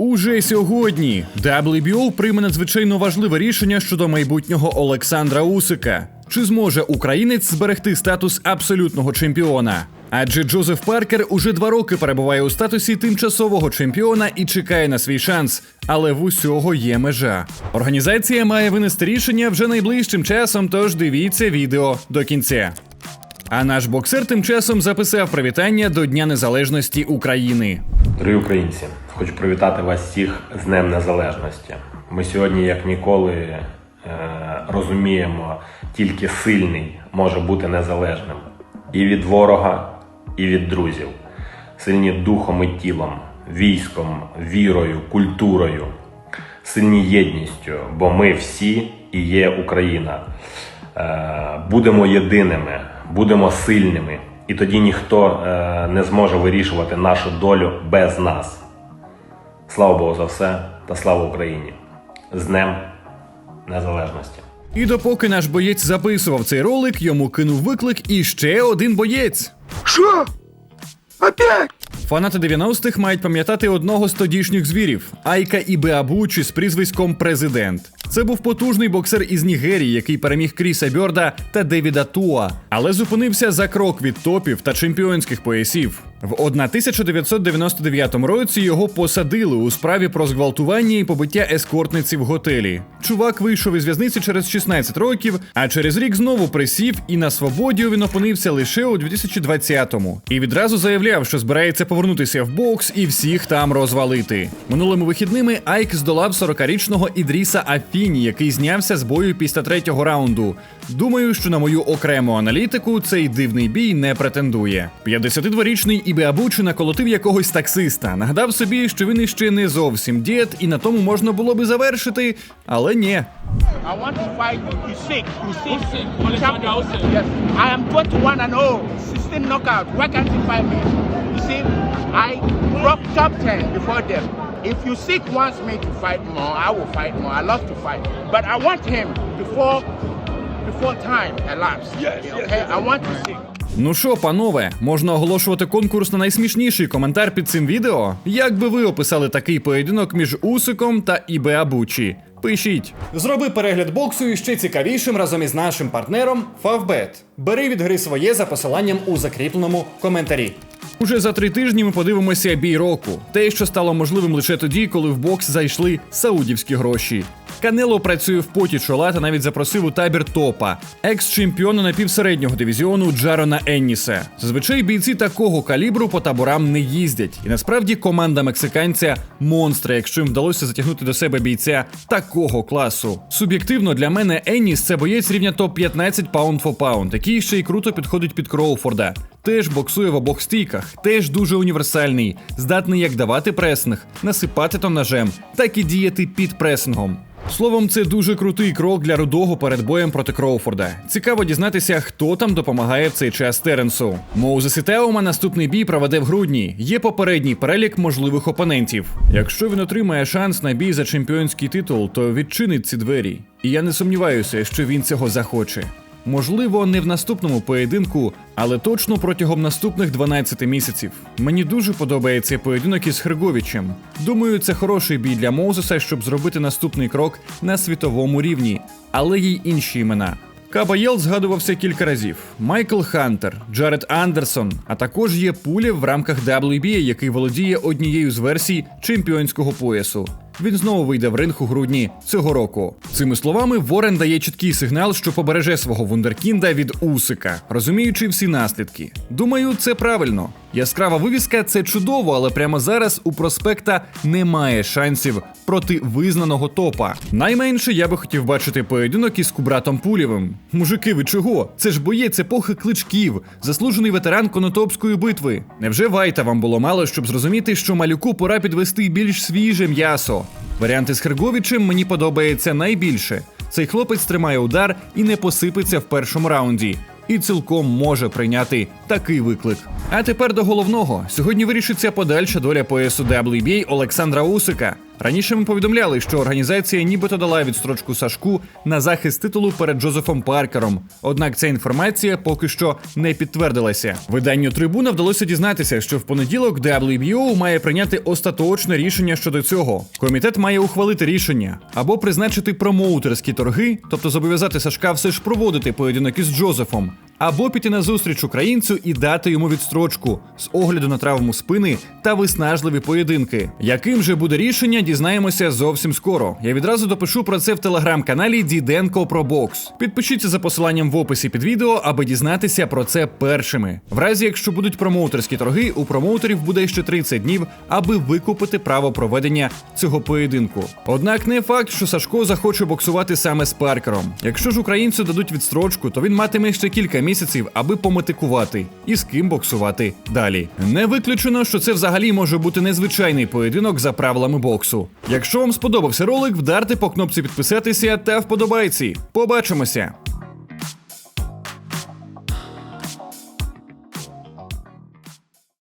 Уже сьогодні WBO прийме надзвичайно важливе рішення щодо майбутнього Олександра Усика. Чи зможе українець зберегти статус абсолютного чемпіона? Адже Джозеф Паркер уже два роки перебуває у статусі тимчасового чемпіона і чекає на свій шанс. Але в усього є межа. Організація має винести рішення вже найближчим часом, тож дивіться відео до кінця. А наш боксер тим часом записав привітання до Дня Незалежності України. Дорогі українці, хочу привітати вас всіх з Днем Незалежності. Ми сьогодні, як ніколи, е, розуміємо, тільки сильний може бути незалежним і від ворога, і від друзів. Сильні духом і тілом, військом, вірою, культурою, сильні єдністю, бо ми всі і є Україна. Е, Будемо єдиними, будемо сильними, і тоді ніхто е, не зможе вирішувати нашу долю без нас. Слава Богу за все та слава Україні! З Днем Незалежності! І допоки наш боєць записував цей ролик, йому кинув виклик і ще один боєць. Что? Опять? Фанати 90-х мають пам'ятати одного з тодішніх звірів Айка Ібеабучі з прізвиськом Президент. Це був потужний боксер із Нігерії, який переміг Кріса Бьорда та Девіда Туа, але зупинився за крок від топів та чемпіонських поясів. В 1999 році його посадили у справі про зґвалтування і побиття ескортниці в готелі. Чувак вийшов із в'язниці через 16 років, а через рік знову присів і на свободі він опинився лише у 2020-му. І відразу заявляв, що збирається повернутися в бокс і всіх там розвалити. Минулими вихідними Айк здолав 40-річного Ідріса Афіні, який знявся з бою після третього раунду. Думаю, що на мою окрему аналітику цей дивний бій не претендує. 52-річний Ібеабучі наколотив якогось таксиста. Нагадав собі, що він іще не зовсім дід, і на тому можна було би завершити, але ні. I want to fight Usyk. Usyk. Champion. Yes. I am 21 and 0. 16 knockout. Why can't he fight me? You see, I broke top 10 before them. If Usyk wants me to fight more, I will fight more. I love to fight. But I want him before before time elapses. Yes, know, yes, yes. I want Usyk. Ну що, панове, можна оголошувати конкурс на найсмішніший коментар під цим відео? Як би ви описали такий поєдинок між Усиком та Ібеабучі? Пишіть. Зроби перегляд боксу іще цікавішим разом із нашим партнером Favbet. Бери від гри своє за посиланням у закріпленому коментарі. Уже за три тижні ми подивимося бій року. Те, що стало можливим лише тоді, коли в бокс зайшли саудівські гроші. Канело працює в поті чола та навіть запросив у табір топа, екс-чемпіона напівсереднього дивізіону Джарона Енніса. Зазвичай бійці такого калібру по таборам не їздять. І насправді команда мексиканця монстра, якщо їм вдалося затягнути до себе бійця такого класу. Суб'єктивно для мене Енніс це боєць рівня топ-15 паунд фо паунд, який ще й круто підходить під Кроуфорда. Теж боксує в обох стійках, теж дуже універсальний, здатний як давати пресинг, насипати то ножем, так і діяти під пресингом. Словом, це дуже крутий крок для рудого перед боєм проти Кроуфорда. Цікаво дізнатися, хто там допомагає в цей час Теренсу. Моузес і Теома наступний бій проведе в грудні. Є попередній перелік можливих опонентів. Якщо він отримає шанс на бій за чемпіонський титул, то відчинить ці двері. І я не сумніваюся, що він цього захоче. Можливо, не в наступному поєдинку, але точно протягом наступних 12 місяців. Мені дуже подобається поєдинок із Херговічем. Думаю, це хороший бій для Моузеса, щоб зробити наступний крок на світовому рівні, але й інші імена. Кабаєл згадувався кілька разів: Майкл Хантер, Джаред Андерсон, а також є пуля в рамках WBA, який володіє однією з версій чемпіонського поясу. Він знову вийде в ринг у грудні цього року. Цими словами, Ворен дає чіткий сигнал, що побереже свого вундеркінда від Усика, розуміючи всі наслідки. Думаю, це правильно. Яскрава вивіска це чудово, але прямо зараз у проспекта немає шансів проти визнаного топа. Найменше я би хотів бачити поєдинок із Кубратом Пулєвим. Мужики, ви чого? Це ж боєць епохи кличків, заслужений ветеран Конотопської битви. Невже Вайта вам було мало, щоб зрозуміти, що малюку пора підвести більш свіже м'ясо? Варіанти з Херговічем мені подобається найбільше. Цей хлопець тримає удар і не посипеться в першому раунді. І цілком може прийняти такий виклик. А тепер до головного: сьогодні вирішиться подальша доля поясу WBA Олександра Усика. Раніше ми повідомляли, що організація нібито дала відстрочку Сашку на захист титулу перед Джозефом Паркером. Однак ця інформація поки що не підтвердилася. Виданню трибуна вдалося дізнатися, що в понеділок WBO має прийняти остаточне рішення щодо цього. Комітет має ухвалити рішення або призначити промоутерські торги, тобто зобов'язати Сашка все ж проводити поєдинок із Джозефом. Або піти на зустріч українцю і дати йому відстрочку з огляду на травму спини та виснажливі поєдинки. Яким же буде рішення, дізнаємося зовсім скоро. Я відразу допишу про це в телеграм-каналі Діденко про бокс. Підпишіться за посиланням в описі під відео, аби дізнатися про це першими. В разі, якщо будуть промоутерські торги, у промоутерів буде ще 30 днів, аби викупити право проведення цього поєдинку. Однак не факт, що Сашко захоче боксувати саме з Паркером. Якщо ж українцю дадуть відстрочку, то він матиме ще кілька місяців, аби пометикувати і з ким боксувати далі. Не виключено, що це взагалі може бути незвичайний поєдинок за правилами боксу. Якщо вам сподобався ролик, вдарте по кнопці підписатися та вподобайці. Побачимося!